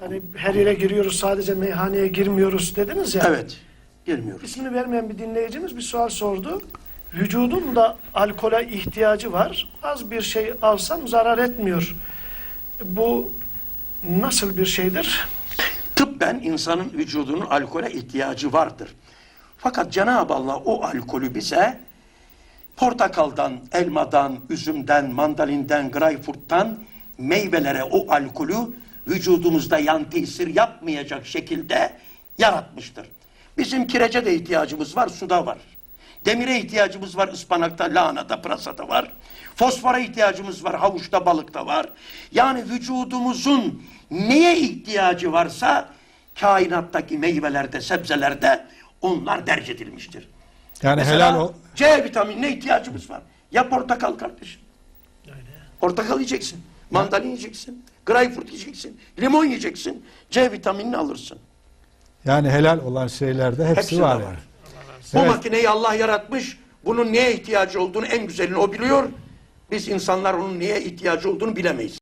Hani her yere giriyoruz sadece meyhaneye girmiyoruz dediniz ya. Evet. Girmiyoruz. İsmini vermeyen bir dinleyicimiz bir sual sordu. Vücudun da alkole ihtiyacı var. Az bir şey alsam zarar etmiyor. Bu nasıl bir şeydir? Tıbben insanın vücudunun alkole ihtiyacı vardır. Fakat Cenab-ı Allah o alkolü bize portakaldan, elmadan, üzümden, mandalinden, greyfurttan meyvelere o alkolü vücudumuzda yan tesir yapmayacak şekilde yaratmıştır. Bizim kirece de ihtiyacımız var, suda var. Demire ihtiyacımız var, ıspanakta, lahanada, pırasada var. Fosfora ihtiyacımız var, havuçta, balıkta var. Yani vücudumuzun neye ihtiyacı varsa kainattaki meyvelerde, sebzelerde onlar derc edilmiştir. Yani Mesela helal o C vitaminine ihtiyacımız var. Ya portakal kardeşim. Portakal yiyeceksin. Mandalina yiyeceksin. Greyfurt yiyeceksin. Limon yiyeceksin. C vitaminini alırsın. yani helal olan şeylerde hepsi, Hepsi var de yani. Bu Evet. makineyi Allah yaratmış. Bunun neye ihtiyacı olduğunu en güzelini o biliyor. Biz insanlar onun neye ihtiyacı olduğunu bilemeyiz.